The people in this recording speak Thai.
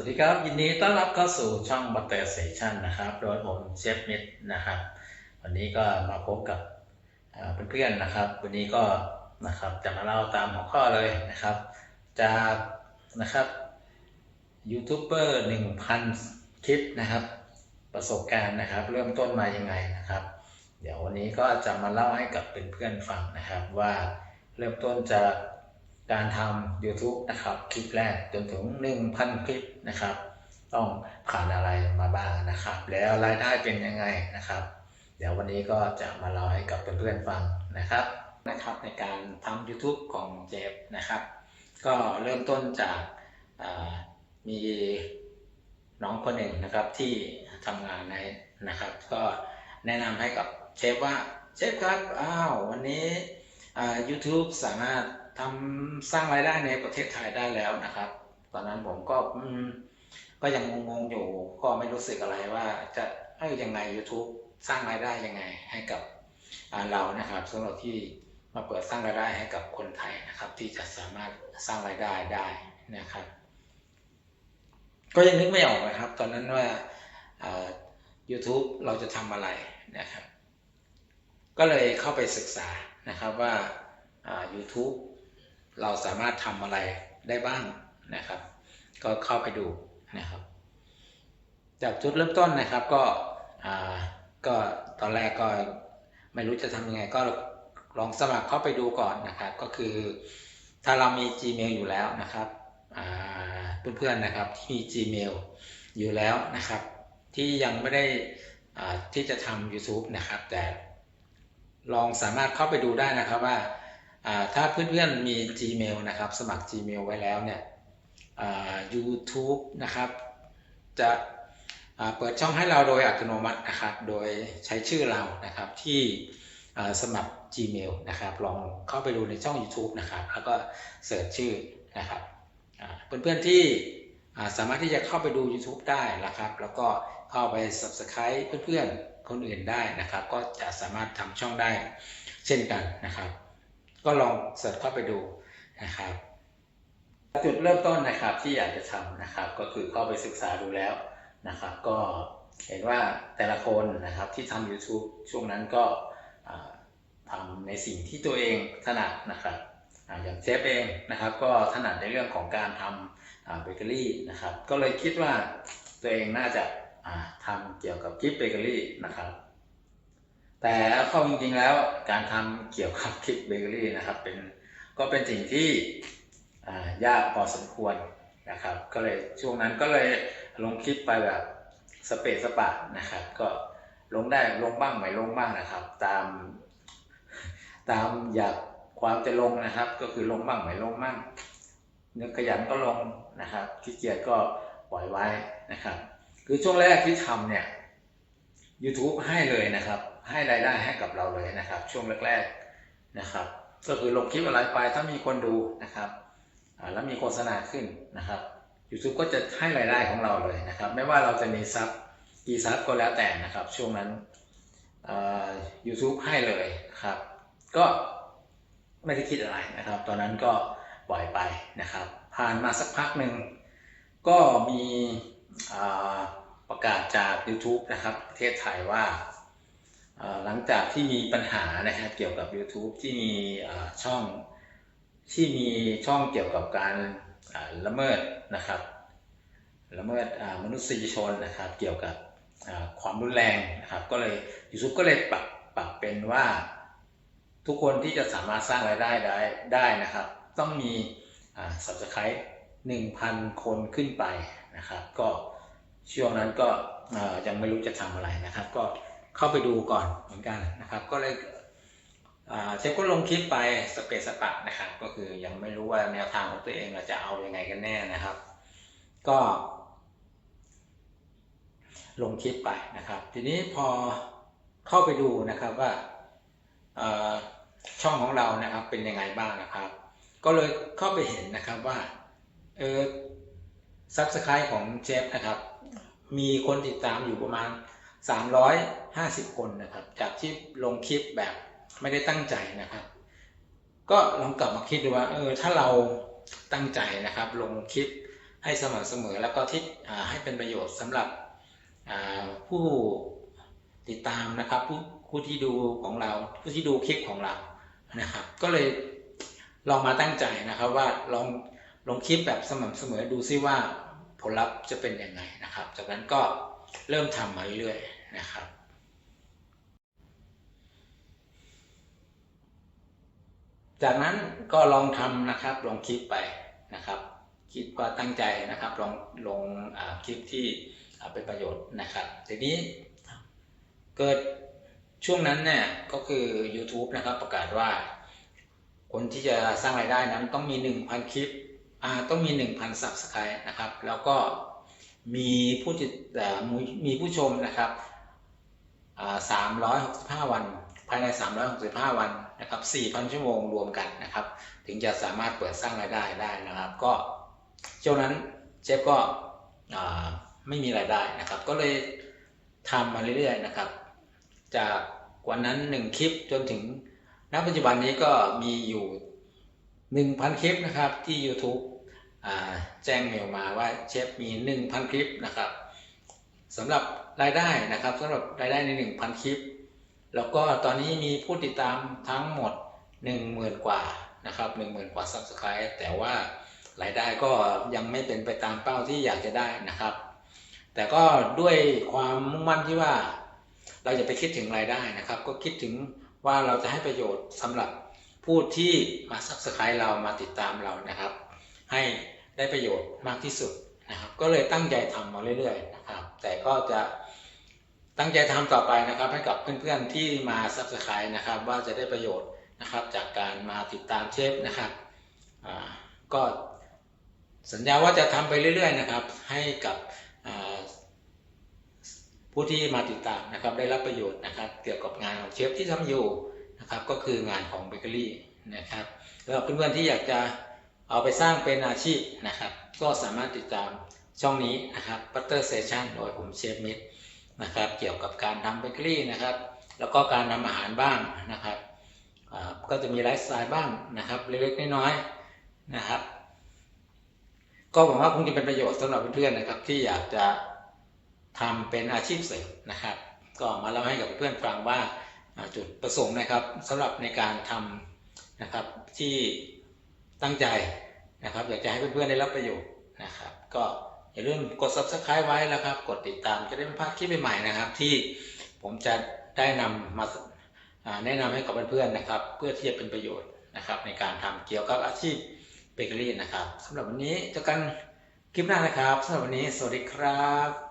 สวัสดีครับ ยินดีต้อนรับเข้าสู่ช่องบัตเตอร์เซชันนะครับ โดยผมเชฟมิดนะครับ วันนี้ก็มาพบกับเอ่อเพื่อนๆนะครับ วันนี้ก็นะครับจะมาเล่าตามหัวข้อเลยนะครับ จากนะครับยูทูบเบอร์หนึ่งพันคลิปนะครับ ประสบการณ์นะครับ เริ่มต้นมายังไงนะครับ เดี๋ยววันนี้ก็จะมาเล่าให้กับเพื่อนๆฟังนะครับ ว่าเริ่มต้นจาก การทำ YouTube นะครับ คลิปแรกจนถึง 1,000 คลิปนะครับ ต้องผ่านอะไรมาบ้างนะครับ แล้วรายได้เป็นยังไงนะครับ เดี๋ยววันนี้ก็จะมาเล่าให้กับเพื่อนๆฟังนะครับนะครับ ในการทำ YouTube ของเจฟนะครับ ก็เริ่มต้นจากามีน้องคนหนึ่งนะครับที่ทำงานในนะครับ ก็แนะนำให้กับเชฟว่าเชฟครับ อ้าว วันนี้ YouTube สามารถ ทำสร้างรายได้ในประเทศไทยได้แล้วนะครับ ตอนนั้นผมก็ก็ยังงงๆอยู่ ก็ไม่รู้สึกอะไรว่าจะเอ้ยยังไง YouTube สร้างรายได้ยังไงให้กับเรานะครับสำหรับที่มาเปิดสร้างรายได้ให้กับคนไทยนะครับ ที่จะสามารถสร้างรายได้ได้นะครับ ก็ยังนึกไม่ออกนะครับ ตอนนั้นว่า YouTube เราจะทำอะไรนะครับ ก็เลยเข้าไปศึกษานะครับว่าอ่า YouTube เราสามารถทำอะไรได้บ้างนะครับ ก็เข้าไปดูนะครับ จากจุดเริ่มต้นนะครับก็อ่าก็ตอนแรกก็ไม่รู้จะทำยังไงก็ลองสมัครเข้าไปดูก่อนนะครับ ก็คือถ้าเรามี Gmail อยู่แล้วนะครับอ่าเพื่อนๆนะครับที่มี Gmail อยู่แล้วนะครับ ที่ยังไม่ได้อ่าที่จะทำ YouTube นะครับ แต่ลองสามารถเข้าไปดูได้นะครับว่า ถ้าเพื่อนๆมี Gmail นะครับสมัคร Gmail ไว้แล้วเนี่ย YouTube นะครับจะเปิดช่องให้เราโดยอัตโนมัตินะครับ โดยใช้ชื่อเรานะครับที่สมัคร Gmail นะครับ ลองเข้าไปดูในช่อง YouTube นะครับ แล้วก็เสิร์ชชื่อนะครับเพื่อนๆที่สามารถที่จะเข้าไปดู YouTube ได้นะครับ แล้วก็เข้าไป Subscribe เพื่อนๆคนอื่นได้นะครับ ก็จะสามารถทำช่องได้เช่นกันนะครับ ก็ลองเสิร์ชเข้าไปดูนะครับ จุดเริ่มต้นนะครับที่อยากจะทำนะครับ ก็คือเข้าไปศึกษาดูแล้วนะครับ ก็เห็นว่าแต่ละคนนะครับที่ทำ YouTube ช่วงนั้นก็ทำในสิ่งที่ตัวเองถนัดนะครับออย่างเชฟเองนะครับ ก็ถนัดในเรื่องของการทำเบเกอรี่นะครับ ก็เลยคิดว่าตัวเองน่าจะาทำเกี่ยวกับกิฟต์เบเกอรี่นะครับ แต่เข้าจริงๆแล้วการทำเกี่ยวกับกิฟต์เบเกอรี่นะครับเป็นก็เป็นสิ่งที่อ่ายากพอสมควรนะครับ ก็เลยช่วงนั้นก็เลยลงคลิปไปแบบสเปซสปะนะครับ ก็ลงได้ลงบ้างไม่ลงบ้างนะครับ ตาม ตามอยากความจะลงนะครับ ก็คือลงบ้างไม่ลงบ้างนึกขยันก็ลงนะครับขี้เกียจก็ปล่อยไว้นะครับ คือช่วงแรกที่ทำเนี่ย YouTube ให้เลยนะครับ ให้รายได้ให้กับเราเลยนะครับ ช่วงแรกๆนะครับ ก็คือลงคลิปอะไรไปถ้ามีคนดูนะครับแล้วมีโฆษณาขึ้นนะครับ YouTube ก็จะให้รายได้ของเราเลยนะครับ ไม่ว่าเราจะมีซับกี่ซับก็แล้วแต่นะครับ ช่วงนั้นอ่า YouTube ให้เลยนะครับ ก็ไม่ได้คิดอะไรนะครับ ตอนนั้นก็ปล่อยไปนะครับ ผ่านมาสักพักหนึ่งก็มีประกาศจาก YouTube นะครับประเทศไทยว่า หลังจากที่มีปัญหานะครับเกี่ยวกับ YouTube ที่มีช่องที่มีช่องเกี่ยวกับการละเมิดนะครับละเมิดมนุษยชนนะครับเกี่ยวกับความรุนแรงนะครับก็เลย YouTube ก็เลยปรับปรับเป็นว่าทุกคนที่จะสามารถสร้างรายได้ได้ได้นะครับ ต้องมีอ่า subscribe 1,000คนขึ้นไปนะครับ ก็ช่วงนั้นก็ยังไม่รู้จะทำอะไรนะครับ ก็ เข้าไปดูก่อนเหมือนกันนะครับ ก็เลยเชฟก็ลงคลิปไปสเปซสปะนะครับ ก็คือยังไม่รู้ว่าแนวทางของตัวเองเราจะเอายังไงกันแน่นะครับ ก็ ลงคลิปไปนะครับ ทีนี้พอเข้าไปดูนะครับว่าช่องของเรานะครับเป็นยังไงบ้างนะครับ ก็เลยเข้าไปเห็นนะครับว่าเออซับสไครต์ของเชฟนะครับ มีคนติดตามอยู่ประมาณ 350 คนนะครับ จากที่ลงคลิปแบบไม่ได้ตั้งใจนะครับ ก็ลองกลับมาคิดดูว่าเออถ้าเราตั้งใจนะครับ ลงคลิปให้สม่ำเสมอแล้วก็ที่ให้เป็นประโยชน์สำหรับผู้ติดตามนะครับ ผู้ผู้ที่ดูของเราผู้ที่ดูคลิปของเรานะครับ ก็เลยลองมาตั้งใจนะครับว่าลองลงคลิปแบบสม่ำเสมอดูซิว่าผลลัพธ์จะเป็นยังไงนะครับ จากนั้นก็ เริ่มทำมาเรื่อยๆนะครับจากนั้นก็ลองทำนะครับ ลองคลิปไปนะครับ คิดว่าตั้งใจนะครับ ลองลงคลิปที่เป็นประโยชน์นะครับ ทีนี้เกิดช่วงนั้นเนี่ยก็คือ YouTube นะครับ ประกาศว่า คนที่จะสร้างรายได้นั้นต้องมี 1,000 คลิปต้องมี 1,000 Subscribe นะครับ แล้วก็ มีผู้ติดมีผู้ชมนะครับอ่า365วัน ภายใน 365 วันนะครับ4,000 ชั่วโมงรวมกันนะครับ ถึงจะสามารถเปิดสร้างรายได้ได้นะครับ ก็ช่วงนั้นเชฟก็ไม่มีรายได้นะครับ ก็เลยทำมาเรื่อยๆนะครับ จากวันนั้น 1 คลิปจนถึงณปัจจุบันนี้ก็มีอยู่ 1,000 คลิปนะครับที่ YouTube แจ้งเมลมาว่าเชฟมี 1,000 คลิปนะครับสำหรับรายได้นะครับสำหรับรายได้ใน 1,000 คลิป แล้วก็ตอนนี้มีผู้ติดตามทั้งหมด 10,000 กว่านะครับ10,000 กว่า Subscribe แต่ว่ารายได้ก็ยังไม่เป็นไปตามเป้าที่อยากจะได้นะครับ แต่ก็ด้วยความมุ่งมั่นที่ว่า เราจะไปคิดถึงรายได้นะครับ ก็คิดถึงว่าเราจะให้ประโยชน์สำหรับผู้ที่มา Subscribe เรามาติดตามเรานะครับ ให้ ได้ประโยชน์มากที่สุดนะครับ ก็เลยตั้งใจทำมาเรื่อยๆนะครับ แต่ก็จะตั้งใจทำต่อไปนะครับ ให้กับเพื่อนๆที่มา Subscribe นะครับ ว่าจะได้ประโยชน์นะครับ จากการมาติดตามเชฟนะครับก็สัญญาว่าจะทำไปเรื่อยๆนะครับ ให้กับผู้ที่มาติดตามนะครับ ได้รับประโยชน์นะครับ เกี่ยวกับงานของเชฟที่ทำอยู่นะครับ ก็คืองานของเบเกอรี่นะครับแล้วเพื่อนๆที่อยากจะ เอาไปสร้างเป็นอาชีพนะครับ ก็สามารถติดตามช่องนี้นะครับ Butter Session โดยผมเชฟมิดนะครับ เกี่ยวกับการทำเบเกอรี่นะครับ แล้วก็การทำอาหารบ้างนะครับก็จะมีไลฟ์สไตล์บ้างนะครับ เล็กๆน้อยๆนะครับ ก็หวังว่าคงจะเป็นประโยชน์สำหรับเพื่อนๆนะครับ ที่อยากจะทำเป็นอาชีพเสริมนะครับ ก็มาเล่าให้กับเพื่อนฟังว่าจุดประสงค์นะครับสำหรับในการทำนะครับที่ ตั้งใจนะครับ อยากจะให้เพื่อนๆได้รับประโยชน์นะครับ ก็อย่าลืมกด subscribe ไว้แล้วครับ กดติดตามจะได้ไม่พลาดคลิปใหม่ๆนะครับ ที่ผมจะได้นำมาอ่าแนะนำให้กับเพื่อนๆนะครับ เพื่อที่จะเป็นประโยชน์นะครับ ในการทำเกี่ยวกับอาชีพเบเกอรี่นะครับสำหรับวันนี้เจอกันคลิปหน้านะครับสำหรับวันนี้สวัสดีครับ